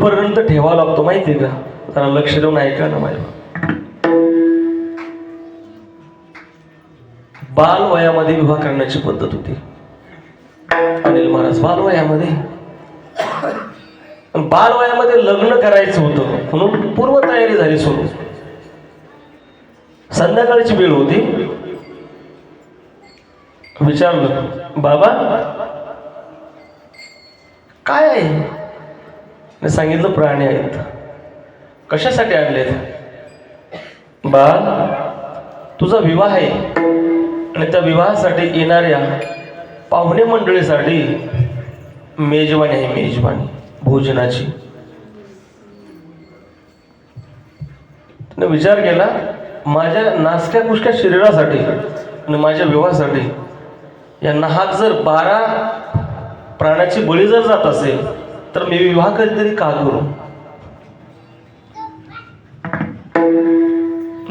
कुठपर्यंत ठेवावा लागतो माहिती का? जरा लक्ष देऊन ऐका ना माझ्या. बाल वयामध्ये विवाह करण्याची पद्धत होती. अनिल महाराज बाल वयामध्ये? बाल वयामध्ये लग्न करायचं होतं. म्हणून पूर्व तयारी झाली सुरू. संध्याकाळची वेळ होती. विचारलं बाबा काय आहे? मी सांगितलं प्राणी आहेत. कशासाठी आणलेत? बाळ तुझा विवाह आहे. आणि त्या विवाहासाठी येणाऱ्या पाहुणे मंडळीसाठी मेजवानी आहे मेजवानी. भोजनाची. त्याने विचार केला माझ्या नासक्या कुसक्या शरीरासाठी आणि माझ्या विवाहासाठी या नाहक जर बारा प्राण्याची बळी जर जात असेल तर मी विवाह कधीतरी का करू?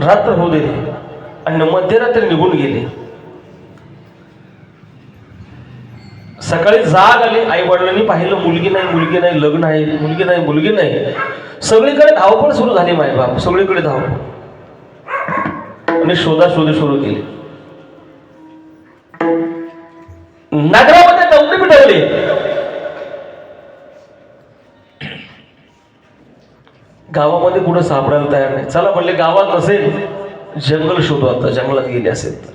रात्र होऊ दे आणि मध्यरात्री निघून गेले. सकाळी जाग आली. आई वडिलांनी पाहिलं मुलगी नाही मुलगी नाही लग्न आहे मुलगी नाही मुलगी नाही. सगळीकडे धावपळ सुरू झाली माय बाप सगळीकडे धावपळ. आणि शोधाशोधी सुरू केली. नगरामध्ये दौंडी पिटवली गावामध्ये कुठं सापडायला तयार नाही. चला म्हणले गावात नसेल जंगल शोधू आता. जंगलात गेले असेल तर.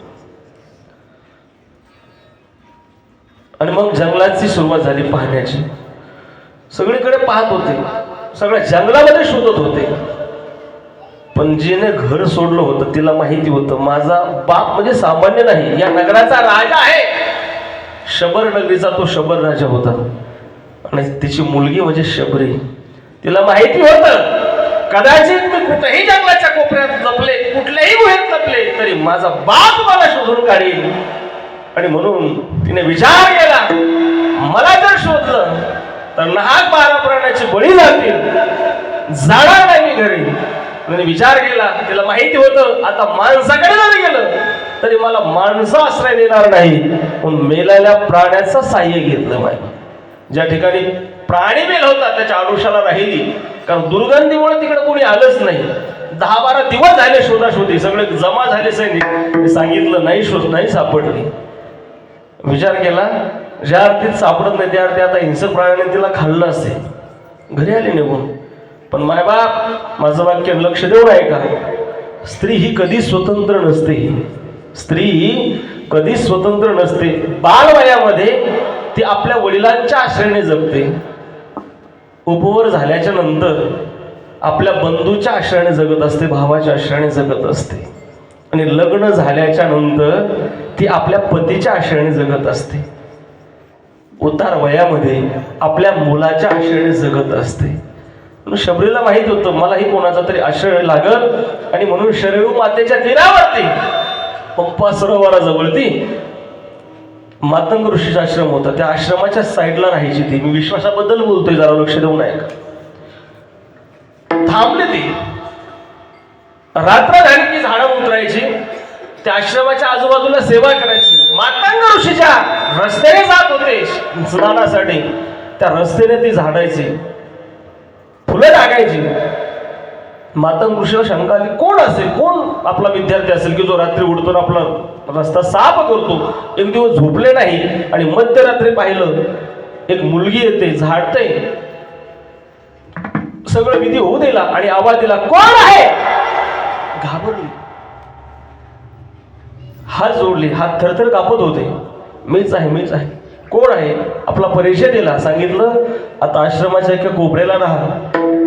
आणि मग जंगलाची सुरुवात झाली पाहण्याची. सगळीकडे पाहत होते. सगळ्या जंगलामध्ये शोधत होते. पण जिने घर सोडलं होतं तिला माहिती होतं माझा बाप म्हणजे सामान्य नाही या नगराचा राजा आहे. शबर नगरीचा तो शबर राजा होता. आणि तिची मुलगी म्हणजे शबरी. तिला माहिती होतं. कदाचित मी कुठेही जंगलाच्या कोपऱ्यात लपले कुठल्याही गुहेत लपले तरी माझा बाप मला शोधून काढील. आणि म्हणून तिने विचार केला मला जर शोधलं तर नाहक बारा प्राण्याची बळी जातील जाणार नाही मी घरी. तिने विचार केला तिला माहिती होतं आता माणसाकडे जरी गेलं तरी मला माणसं आश्रय देणार नाही. पण मेलेल्या प्राण्याचं साह्य घेतलं माहिती ज्या ठिकाणी प्राणी मेल होता त्याच्या आडुशाला राहिली कारण दुर्गंधीमुळे तिकडे कोणी आलंच नाही. दहा बारा दिवस झाले शोधाशोधी सगळे जमा झाले सैनिक. मी सांगितलं नाही शोध नाही सापडली. विचार केला ज्या अर्थीत सापडत नाही त्या अर्थी आता हिंसक प्राण्याने तिला खाल्लं असेल. घरी आली निघून. पण मायबाप माझं वाक्य लक्ष देऊन आहे का स्त्री ही कधी स्वतंत्र नसते. स्त्री ही कधी स्वतंत्र नसते. बालवयामध्ये ती आपल्या वडिलांच्या आश्रयाने जगते. उपवर झाल्याच्यानंतर आपल्या बंधूच्या आश्रयाने जगत असते भावाच्या आश्रयाने जगत असते. आणि लग्न झाल्याच्यानंतर ती आपल्या पतीच्या आश्रयाने जगत असते. उतार वयामध्ये आपल्या मुलाच्या आश्रयाने जगत असते. शबरीला माहीत होतं मलाही कोणाचा तरी आश्रय लागल. आणि म्हणून शरीर मातेच्या तीरावरती पंपा सरोवराजवळती मातंग ऋषीचा आश्रम होता. त्या आश्रमाच्या साईडला राहायची ती. मी विश्वासाबद्दल बोलतोय जरा लक्ष देऊन ऐका. थांबले ते. रात्र झाली झाडं उतरायची. त्या आश्रमाच्या आजूबाजूला सेवा करायची. मातंग ऋषीच्या रस्त्याने जात होते. स्नानासाठी. त्या रस्त्याने ती झाडायची. फुलं टाकायची मातंग ऋषीला शंका आली कोण असेल? कोण आपला विद्यार्थी असेल की जो रात्री उडतो आपला रस्ता साफ करतो? एक दिवस झोपले नाही आणि मध्यरात्री पाहिलं एक मुलगी येते झाडते सगळं विधी होऊ दिला आणि आवाज दिला कोण आहे? घाबरली. हात जोडले. हात थरथर कापत होते. मीच आहे मीच आहे. कोण आहे? आपला परिचय दिला. सांगितलं आता आश्रमाच्या एका कोपऱ्याला राहा.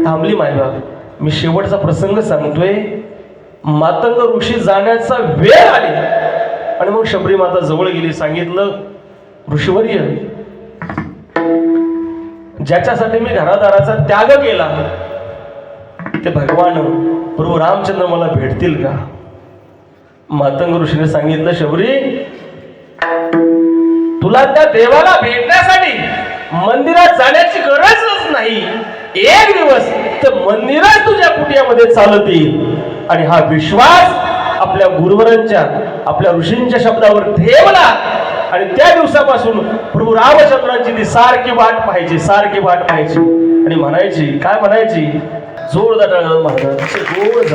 थांबली मायबाप. मी शेवटचा प्रसंग सांगतोय. मातंग ऋषी जाण्याचा वेळ आली. आणि मग शबरी माता जवळ गेली सांगितलं ऋषीवर्य ज्याच्यासाठी मी घरादाराचा त्याग केला ते भगवान प्रभू रामचंद्र मला भेटतील का? मातंग ऋषीने सांगितलं शबरी तुला त्या देवाला भेटण्यासाठी मंदिरात जाण्याची गरजच नाही. एक दिवस ते मंदिरात तुझ्या कुटियामध्ये चालत. येईल आणि हा विश्वास आपल्या गुरुवरांच्या आपल्या ऋषींच्या शब्दावर ठेवला. आणि त्या दिवसापासून प्रभू रामचंद्रांची ती सारखी वाट पाहायची सारखी वाट पाहायची. आणि म्हणायची काय म्हणायची? जोरदार महाराज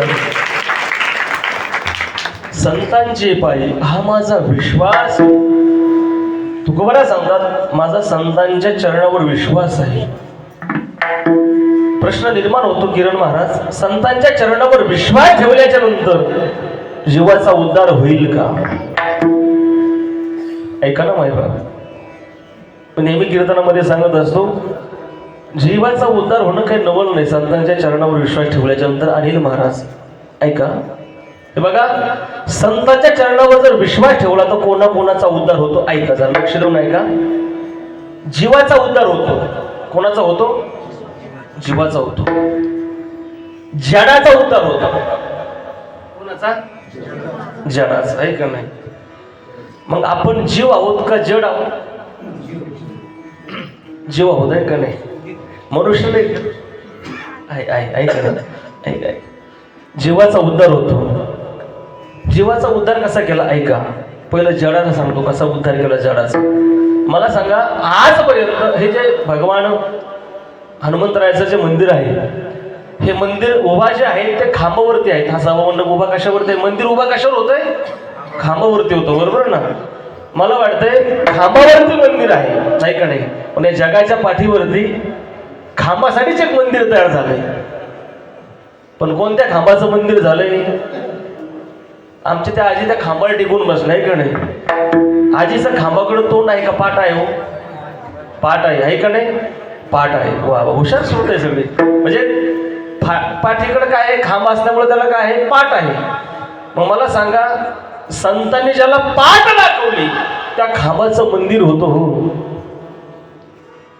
संतांचे पायी हा माझा विश्वास. तुकोबरा सांगतात माझा संतांच्या चरणावर विश्वास आहे. प्रश्न निर्माण होतो किरण महाराज. संतांच्या चरणावर विश्वास ठेवल्याच्या नंतर जीवाचा उद्धार होईल का? ऐका ना माहिती मी नेहमी कीर्तनामध्ये सांगत असतो जीवाचा उद्धार होणं काही नवल नाही. संतांच्या चरणावर विश्वास ठेवल्याच्या नंतर अनिल महाराज ऐका. हे बघा संतांच्या चरणावर जर विश्वास ठेवला तर कोणा कोणाचा उद्धार होतो? ऐका जर लक्ष देऊन ऐका. जीवाचा उद्धार होतो. कोणाचा होतो? जीवाचा होतो जडाचा उद्धार होता. कोणाचा? जडाचा आहे का नाही? मग आपण जीव आहोत का जड आहोत? जीव आहोत आहे का नाही? मनुष्य नाही आहे आहे का नाही? ऐक जीवाचा उद्धार होतो. जीवाचा उद्धार कसा केला? ऐका. पहिलं जडाचा सांगतो कसा उद्धार केला जडाचा? मला सांगा आजपर्यंत हे जे भगवान हनुमंतरायाचं जे मंदिर आहे हे मंदिर उभा जे आहे ते खांबावरती आहे. हा सहावा मंडप उभा कशावरती आहे? मंदिर उभा कशावर होतंय? खांबावरती होतं बरोबर ना? मला वाटतंय खांबावरती मंदिर आहे नाही का नाही? पण या जगाच्या पाठीवरती खांबासाठीच एक मंदिर तयार झालंय. पण कोणत्या खांबाचं मंदिर झालंय? आमच्या त्या आजी त्या खांबाला टिकून बसल्या आहे का नाही? आजीचं खांबाकडं तोंड आहे का? पाठ आहे हो. पाठ आहे आहे का नाही? पाठ आहे. वा हुशार श्रोत आहे सगळे. म्हणजे पाठीकडे काय आहे? खांब असल्यामुळे त्याला काय आहे? पाठ आहे. मग मला सांगा संतांनी ज्याला पाठ दाखवली त्या खांबाचं मंदिर होतं हो.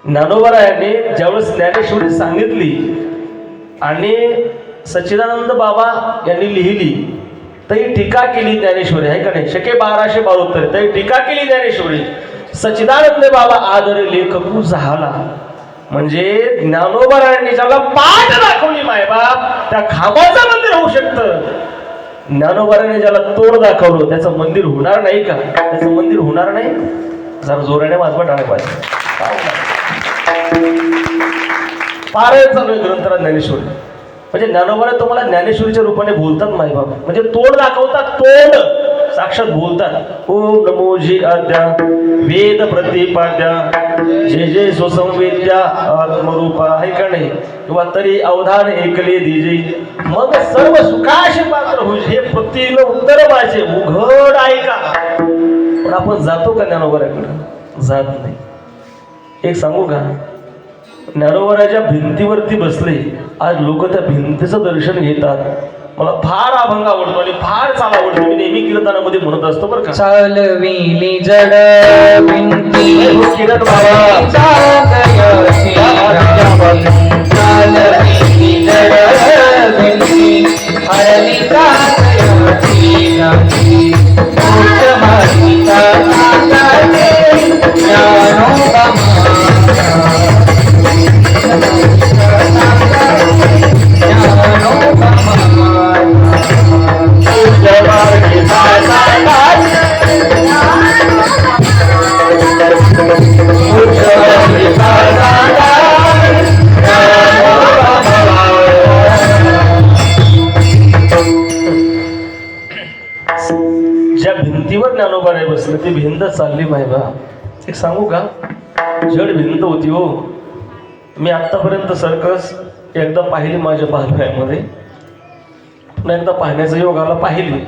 ज्ञानोबरायाने ज्यावेळेस ज्ञानेश्वरी सांगितली आणि सच्चिदानंद बाबा यांनी लिहिली तरी टीका केली ज्ञानेश्वरी आहे का नाही? शके बाराशे बारोत्तर तरी टीका केली ज्ञानेश्वरी. सच्चिदानंद बाबा आदर लेखकू झाला. म्हणजे ज्ञानोबरायांनी ज्याला पाठ दाखवली मायबाप त्या खांबाचं मंदिर होऊ शकतं. ज्ञानोबराने ज्याला तोड दाखवलं त्याचं मंदिर होणार नाही का? त्याचं मंदिर होणार नाही? जरा जोराने वाजवा टाळे पाहिजे पारायण चालू आहे ग्रंथराज ज्ञानेश्वरी. म्हणजे ज्ञानोबा तुम्हाला ज्ञानेश्वरीच्या रूपाने बोलतात मायबाप म्हणजे तोड दाखवतात तोड. साक्षात बोलतात. ओम नमो जी आद्या वेद प्रतिपाद्या जे जे स्वसंवेद्या आत्मरूपा आहे का नाही? किंवा तरी अवधान ऐकले दिजे. मग सर्व सुखाशी पात्र होईल हे प्रतीन उत्तर माझे उघड ऐका. पण आपण जातो का ज्ञानोबराकडे? जात नाही. एक सांगू का? ज्ञानोबराच्या भिंतीवरती बसले आज लोक त्या भिंतीचं दर्शन घेतात. मला फार अभंग आवडतो आणि फार चाल आवडतो. मी नेहमी कीर्तनामध्ये म्हणत असतो बरं का. चालविली जड हो, किरण बाबा. हरली ज्ञानोबा नाही बसले ती भिंत चालली माहिबा एक सांगू का? जड भिंत होती हो. मी आत्तापर्यंत सर्कस एकदा पाहिली माझ्या बालवयामध्ये. पुन्हा एकदा पाहण्याचा योग आला पाहिली.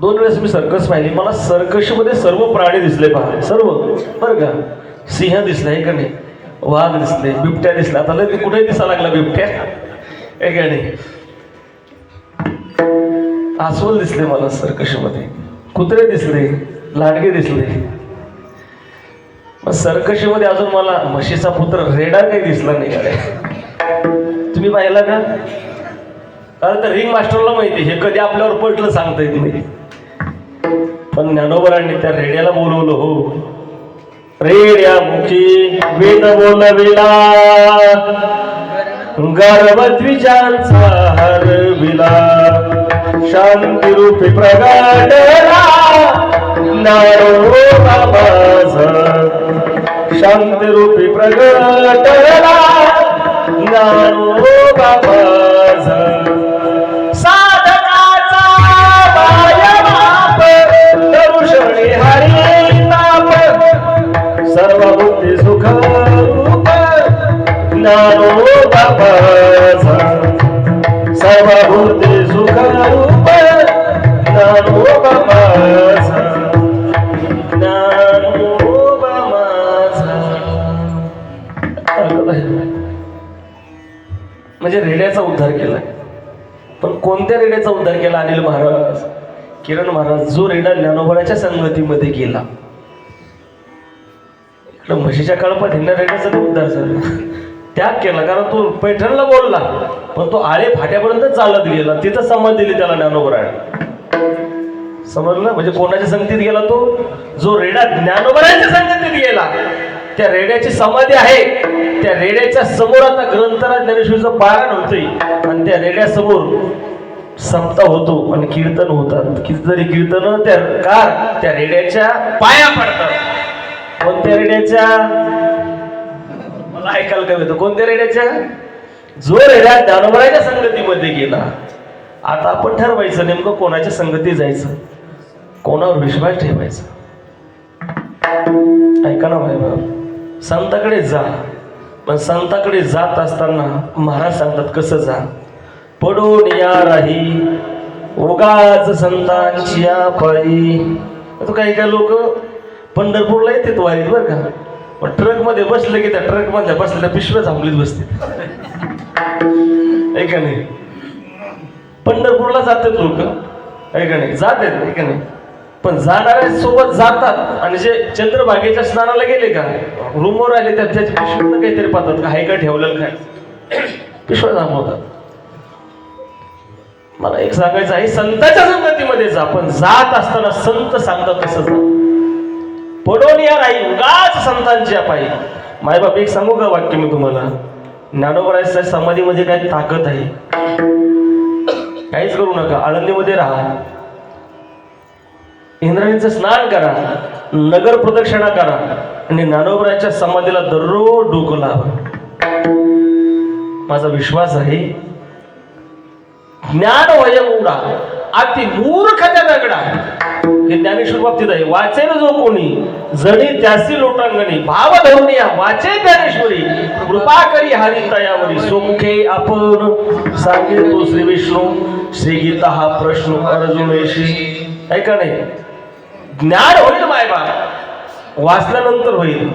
दोन वेळेस मी सर्कस पाहिली. मला सर्कसमध्ये सर्व प्राणी दिसले पाहिले सर्व. बरं का? सिंह दिसले आहे का नाही? वाघ दिसले बिबट्या दिसल्या आता लय कुठेही दिसा लागला बिबट्या. आहे का नाही? अस्वल दिसले मला सर्कशीमध्ये कुत्रे दिसले लाडगे दिसले. मग सर्कशीमध्ये अजून मला म्हशीचा पुत्र रेडा काही दिसला नाही अरे. तुम्ही पाहिला का? कारण तर रिंग मास्टरला माहिती हे कधी आपल्यावर पटलं सांगता येत नाही. पण ज्ञानोबरांनी त्या रेड्याला बोलवलं हो. रेड्या मुखी वेद बोलविला. गर्भद्विजांचा हरविला शांती रूपी प्रगटला नारोबा माझा. शांती रूपी प्रगटला ज्ञानोबा माझा. साधकाचा बाप दरुषणी हरी ताप सर्व बुद्धी सुख रूप माझा. सर्व बुद्धी सुख रेड्याचा उद्धार केला. पण कोणत्या रेड्याचा उद्धार केला? अनिल महाराज. किरण महाराज जो रेडा ज्ञानोबराच्या संगतीमध्ये गेला. इकडं म्हशीच्या कळपात ह्यांना रेड्याचा उद्धार झाला. त्याग केला कारण तो पैठणला बोलला. पण तो आळे फाट्यापर्यंत चालत गेला. तिथं समाज दिली त्याला ज्ञानोबराने समजलं म्हणजे कोणाच्या संगतीत गेला तो? जो रेडा ज्ञानोबराच्या संगतीत गेला. त्या रेड्याची समाधी आहे. त्या रेड्याच्या समोर आता ग्रंथराज ज्ञानेश्वरीचं पारायण होतंय. आणि त्या रेड्यासमोर सप्ताह होतो आणि कीर्तन होतात. कितीतरी कीर्तन त्या कार त्या रेड्याच्या पाया पडतात. कोणत्या रेड्याच्या? मला ऐकायला काय होतं? कोणत्या रेड्याच्या? जो रेड्या ज्ञानोबराच्या संगतीमध्ये गेला. आता आपण ठरवायचं नेमकं कोणाच्या संगती जायचं? कोणावर विश्वास ठेवायचा? ऐका ना भाई बाब संताकडे जा. पण संताकडे जात असताना महाराज सांगतात कसं जा? पडून या राही. उगाच संतांची पायी आता काही काही लोक पंढरपूरला येतात वारीत बरं का. पण ट्रकमध्ये बसले की त्या ट्रक मधल्या बसलेल्या पिशव्या थांबलीत बसते ऐका नाही? पंढरपूरला जातात लोक. ऐका नाही? जातात ऐका नाही? पण जाणाऱ्या सोबत जातात. आणि जे चंद्रभागेच्या स्नानाला गेले का रूमवर आले त्या त्याच्या पिशवीत काहीतरी पाहतात का हाय का ठेवलं काय? पिशव्या थांबवतात. मला एक सांगायचं आहे संतांच्या संगतीमध्ये जा पण जात असताना संत सांगतात तसं जा. पडून या राही उगाच संतांच्या पायी मायबाप एक सांगू का वाक्य मी तुम्हाला? ज्ञानोबराच्या समाधीमध्ये काय ताकद आहे? काहीच करू नका आळंदीमध्ये राहा. इंद्राणीचं स्नान करा नगर प्रदक्षिणा करा आणि ज्ञानोबराच्या समाधीला दररोज डोकं लावा. माझा विश्वास आहे ज्ञान वयम उडा अति मूर्ख त्या दगडा. हे ज्ञानेश्वर बाबतीत आहे. वाचेल जो कोणी जणी त्यासी लोटांगणी भाव धरुणी या वाचे ज्ञानेश्वरी. कृपा करी हरी तयावरी. सोमुखे आपण सांगितलो श्री विष्णू श्री गीता हा प्रश्न अर्जुनेशी. ऐका नाही. ज्ञान होईल मायबा वाचल्यानंतर होईल.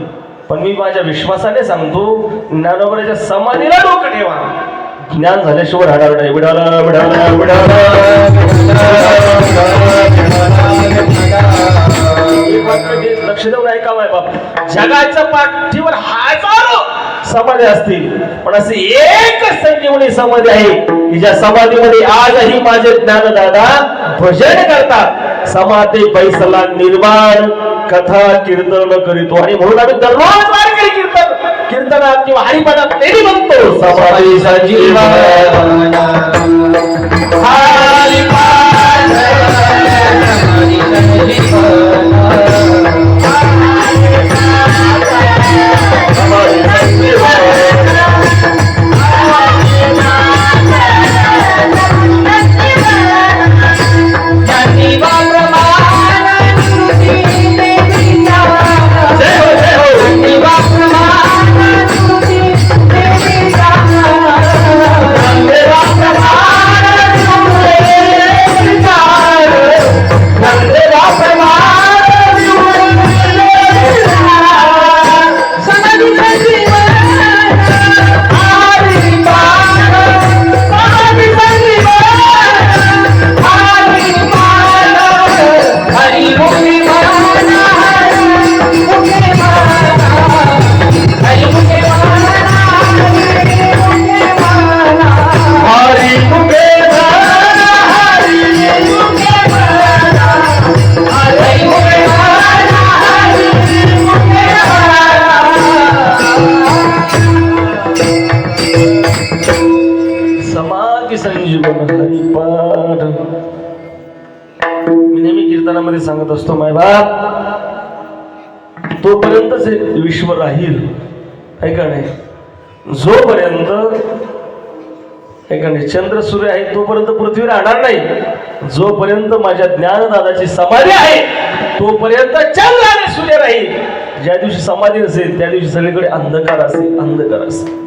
पण मी माझ्या विश्वासाने सांगतो ज्ञानोबराच्या समाधीला डोकं ठेवा. ज्ञान झाल्याशिवाय राहणार नाही. विडाला विडाला विडाला. लक्ष देऊन ऐका माय बाप. जगाच्या पाठीवर हजारो समाधी असतील. पण असे एक संजीवनी समाधी आहे की ज्या समाधीमध्ये आजही माझे ज्ञानदादा भजन करतात. समाधी बैसला निर्माण कथा कीर्तन करीतो. आणि म्हणून आम्ही दररोज वारकरी कीर्तन कीर्तनात किंवा हरिपदात नेहमी म्हणतो समाधी संजीवन मी सांगत असतो माय बाप तोपर्यंतच हे विश्व राहील. आहे का नाही? जोपर्यंत आहे का नाही चंद्र सूर्य आहे तोपर्यंत पृथ्वी राहणार नाही. जोपर्यंत माझ्या ज्ञानदादाची समाधी आहे तोपर्यंत चंद्र आणि सूर्य राहील. ज्या दिवशी समाधी असेल त्या दिवशी सगळीकडे अंधकार असेल अंधकार असेल.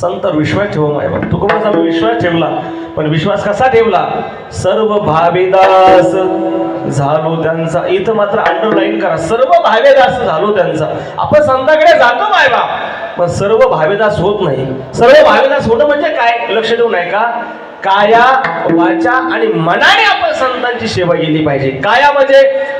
संत विश्वास ठेव मायबाप तुकोबाचा विश्वास ठेवला? पण विश्वास कसा ठेवला? सर्व भावेदास झालो त्यांचा. इथं मात्र अंडरलाईन करा. सर्व भावेदास झालो त्यांचा. आपण संतांकडे जातो मायबाप पण सर्व भावेदास होत नाही. सर्व भावेदास होणं म्हणजे काय? लक्ष देऊ नाही का काया वाचा आणि मनाने आपण संतांची सेवा केली पाहिजे. काया म्हणजे